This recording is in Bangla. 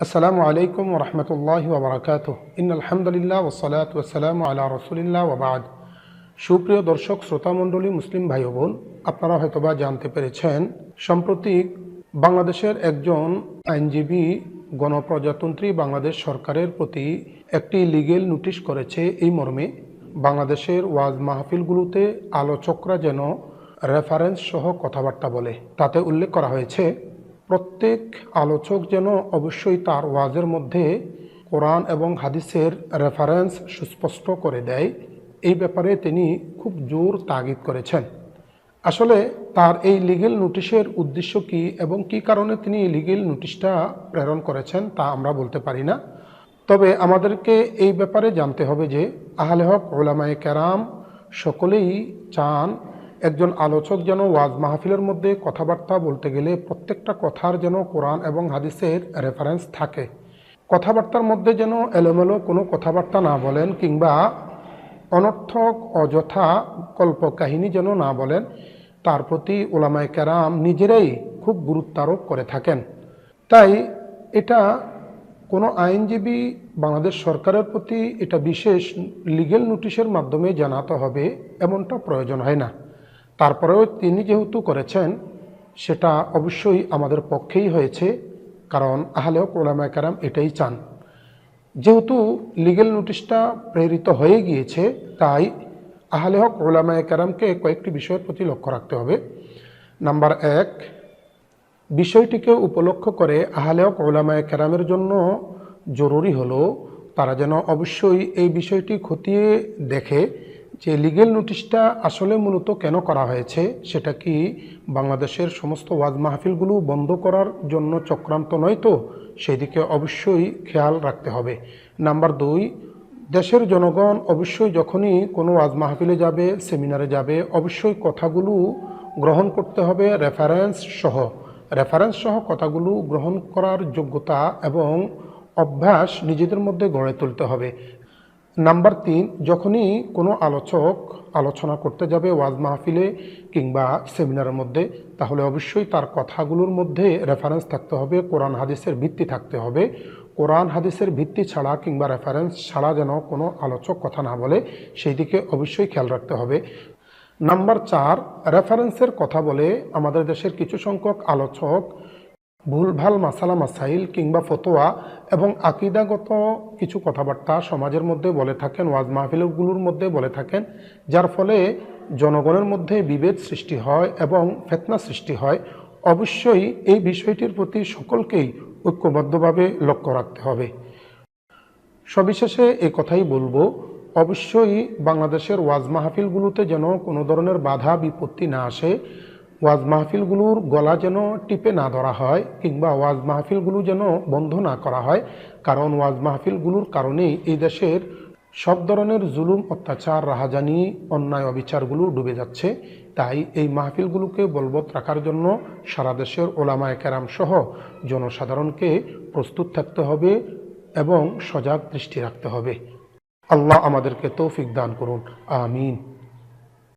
আসসালামু আলাইকুম রহমতুল্লাহ ওবরাকাত ইন আলহামদুলিল্লাহ ওসালাত ওসালাম আলা রসুলিল্লাহ ওবাদ সুপ্রিয় দর্শক শ্রোতামণ্ডলী মুসলিম ভাই বোন, আপনারা হয়তোবা জানতে পেরেছেন, সম্প্রতি বাংলাদেশের একজন আইনজীবী, গণপ্রজাতন্ত্রী বাংলাদেশ সরকারের প্রতি একটি লিগেল নোটিশ করেছে এই মর্মে, বাংলাদেশের ওয়াজ মাহফিলগুলোতে আলোচকরা যেন রেফারেন্স সহ কথাবার্তা বলে। তাতে উল্লেখ করা হয়েছে প্রত্যেক আলোচক যেন অবশ্যই তার ওয়াজের মধ্যে কোরআন এবং হাদিসের রেফারেন্স সুস্পষ্ট করে দেয়, এই ব্যাপারে তিনি খুব জোর তাগিদ করেছেন। আসলে তার এই লিগেল নোটিশের উদ্দেশ্য কি এবং কি কারণে তিনি এই লিগেল নোটিশটা প্রেরণ করেছেন তা আমরা বলতে পারি না। তবে আমাদেরকে এই ব্যাপারে জানতে হবে যে আহলে হক ওলামায়ে কেরাম সকলেই চান একজন আলোচক যেন ওয়াজ মাহফিলের মধ্যে কথাবার্তা বলতে গেলে প্রত্যেকটা কথার যেন কোরআন এবং হাদিসের রেফারেন্স থাকে। কথাবার্তার মধ্যে যেন এলোমেলো কোনো কথাবার্তা না বলেন কিংবা অনর্থক, অযথা কল্পকাহিনী যেন না বলেন, তার প্রতি ওলামায় কেরাম নিজেরাই খুব গুরুত্ব আরোপ করে থাকেন। তাই এটা কোনো আইনজীবী বাংলাদেশ সরকারের প্রতি এটা বিশেষ লিগেল নোটিশের মাধ্যমে জানাতে হবে, এমনটা প্রয়োজন হয় না। তারপরেও তিনি যেহেতু করেছেন, সেটা অবশ্যই আমাদের পক্ষেই হয়েছে, কারণ আহলেও কোলামায় কারাম এটাই চান। যেহেতু লিগেল নোটিশটা প্রেরিত হয়ে গিয়েছে, তাই আহলে হক ওলামায় কারামকে কয়েকটি বিষয়ের প্রতি লক্ষ্য রাখতে হবে। নাম্বার এক, বিষয়টিকে উপলক্ষ করে আহলে হক ওলামায় কেরামের জন্য জরুরি হলো, তারা যেন অবশ্যই এই বিষয়টি খতিয়ে দেখে যে লিগেল নোটিশটা আসলে মূলত কেন করা হয়েছে, সেটা কি বাংলাদেশের সমস্ত ওয়াজ মাহফিলগুলো বন্ধ করার জন্য চক্রান্ত নয় তো? সেদিকে অবশ্যই খেয়াল রাখতে হবে। নাম্বার দুই, দেশের জনগণ অবশ্যই যখনই কোনো ওয়াজ মাহফিলে যাবে, সেমিনারে যাবে, অবশ্যই কথাগুলো গ্রহণ করতে হবে রেফারেন্স সহ। রেফারেন্স সহ কথাগুলো গ্রহণ করার যোগ্যতা এবং অভ্যাস নিজেদের মধ্যে গড়ে তুলতে হবে। নাম্বার তিন, যখনই কোনো আলোচক আলোচনা করতে যাবে ওয়াজ মাহফিলে কিংবা সেমিনারের মধ্যে, তাহলে অবশ্যই তার কথাগুলোর মধ্যে রেফারেন্স থাকতে হবে, কোরআন হাদিসের ভিত্তি থাকতে হবে। কোরআন হাদিসের ভিত্তি ছাড়া কিংবা রেফারেন্স ছাড়া যেন কোনো আলোচক কথা না বলে, সেই দিকে অবশ্যই খেয়াল রাখতে হবে। নাম্বার চার রেফারেন্সের কথা বলে আমাদের দেশের কিছু সংখ্যক আলোচক ভুলভাল মাসালা, মাসাইল কিংবা ফতোয়া এবং আকিদাগত কিছু কথাবার্তা সমাজের মধ্যে বলে থাকেন, ওয়াজ মাহফিলগুলোর মধ্যে বলে থাকেন, যার ফলে জনগণের মধ্যে বিভেদ সৃষ্টি হয় এবং ফেতনা সৃষ্টি হয়। অবশ্যই এই বিষয়টির প্রতি সকলকেই ঐক্যবদ্ধভাবে লক্ষ্য রাখতে হবে। সবিশেষে এই কথাই বলব, অবশ্যই বাংলাদেশের ওয়াজ মাহফিলগুলোতে যেন কোনো ধরনের বাধা, বিপত্তি না আসে। ওয়াজ মাহফিলগুলোর গলা যেন টিপে না ধরা হয় কিংবা ওয়াজ মাহফিলগুলো যেন বন্ধ না করা হয়, কারণ ওয়াজ মাহফিলগুলোর কারণেই এই দেশের সব ধরনের জুলুম, অত্যাচার, রাহাজানি, অন্যায়, অবিচারগুলো ডুবে যাচ্ছে। তাই এই মাহফিলগুলোকে বলবৎ রাখার জন্য সারা দেশের ওলামায় কেরাম সহ জনসাধারণকে প্রস্তুত থাকতে হবে এবং সজাগ দৃষ্টি রাখতে হবে। আল্লাহ আমাদেরকে তৌফিক দান করুন। আমিন।